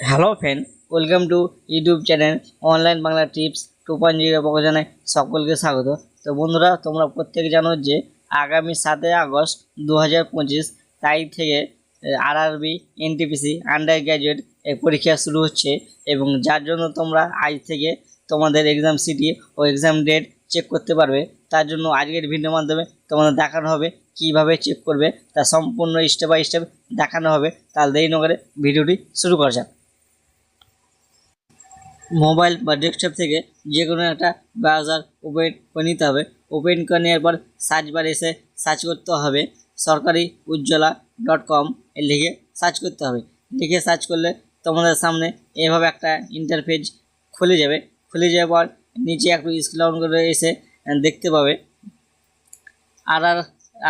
Hello friend welcome to YouTube channel online Bangla tips two point zero জানাই সকলকে স্বাগত। তো বন্ধুরা, তোমরা প্রত্যেকে জানো যে আগামী সাতই আগস্ট দু হাজার পঁচিশ তারিখ থেকে আরআরবি এনটিপিসি আন্ডার গ্র্যাজুয়েট এর পরীক্ষা শুরু হচ্ছে এবং যার জন্য তোমরা আজ থেকে তোমাদের এক্সাম সিটি ও এক্সাম ডেট চেক করতে পারবে। তার জন্য আজকের ভিডিওর মাধ্যমে তোমাদের দেখানো হবে, কীভাবে চেক করবে, তা সম্পূর্ণ স্টেপ বাই স্টেপ দেখানো হবে। তাহলে দেরি নগরে ভিডিওটি শুরু করা যাক। মোবাইল বা ডেস্কটপ থেকে যে কোনো একটা ব্রাউজার ওপেন করে নিতে হবে। ওপেন করে নেওয়ার পর সার্চ বারে এসে সার্চ করতে হবে। সরকারি উজ্জ্বলা ডট কম লিখে সার্চ করতে হবে। লিখে সার্চ করলে তোমাদের সামনে এভাবে একটা ইন্টারফেজ খুলে যাবে। খুলে যাওয়ার পর নিচে একটু স্ক্রল ডাউন করে এসে দেখতে পাবে। আর R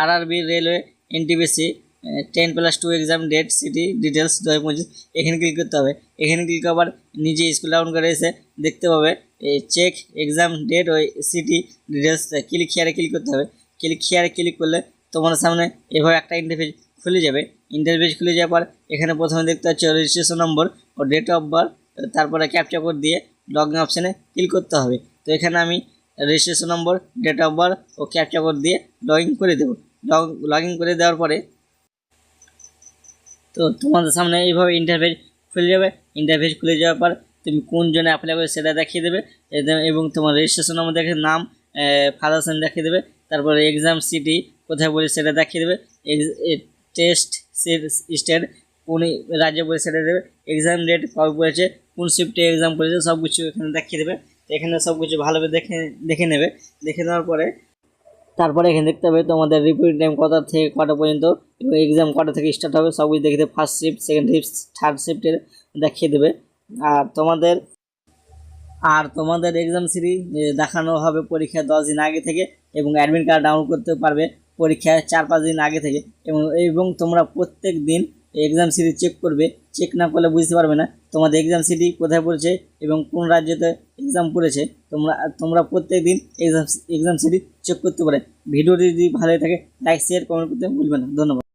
R R B railway NTPC ten plus two exam date city details দু পঁচিশ এখানে ক্লিক করতে হবে। এখানে ক্লিক আবার নিজে স্কুল ডাউন করে এসে দেখতে পাবে চেক এক্সাম ডেট ওই সিটি ডিটেলস ক্লিক হিয়ারে ক্লিক করতে হবে। ক্লিক হিয়ারে ক্লিক করলে তোমার সামনে এভাবে একটা ইন্টারফেস খুলে যাবে। ইন্টারফেস খুলে যাওয়ার পর এখানে প্রথমে দেখতে পাচ্ছ রেজিস্ট্রেশন নম্বর ও ডেট অফ বার্থ তারপরে ক্যাপচা কোড দিয়ে লগ ইন অপশানে ক্লিক করতে হবে। তো এখানে আমি registration number date of birth O captcha code দিয়ে লগ করে দেবো। লগ লগ ইন করে দেওয়ার পরে তো তোমাদের সামনে এইভাবে ইন্টারফেস খুলে যাবে। ইন্টারফেস খুলে যাওয়ার পর তুমি কোন জন্য অ্যাপ্লাই করে সেটা দেখিয়ে দেবে। এবং তোমার রেজিস্ট্রেশন নম্বর দেখে নাম ফাদার সেন দেখিয়ে দেবে। তারপরে এক্সাম সিটি কোথায় বলে সেটা দেখিয়ে দেবে। টেস্ট স্টেট কোন রাজ্যে বলে সেটা দেবে। এক্সাম ডেট কবে পড়েছে, কোন শিফটে এক্সাম পড়েছে সব কিছু এখানে দেখিয়ে দেবে। এখানে সব কিছু ভালোভাবে দেখে দেখে নেবে। দেখে নেওয়ার পরে তারপরে এখানে দেখতে হবে তোমাদের রিপিট টাইম কটা থেকে কটা পর্যন্ত, এবং এক্সাম কটা থেকে স্টার্ট হবে সব কিছু দেখে দেবে first shift second shift third শিফটের দেখিয়ে দেবে। আর তোমাদের আর তোমাদের এক্সাম সিরি দেখানো হবে পরীক্ষা দশ দিন আগে থেকে, এবং অ্যাডমিট কার্ড ডাউনলোড করতে পারবে পরীক্ষা চার পাঁচ দিন আগে থেকে, এবং এবং তোমরা প্রত্যেক দিন এক্সাম সিরি চেক করবে চেক না করলে বুঝতে পারবে না। তোমাদের এক্সাম সিটি কোথায় পড়েছে এবং কোন রাজ্যতে এক্সাম পড়েছে, তোমরা তোমরা প্রত্যেক দিন এক্সাম এক্সাম সিটি চেক করতে পারে। ভিডিওটি যদি ভালো থাকে লাইক শেয়ার কমেন্ট করতে ভুলবে না। ধন্যবাদ।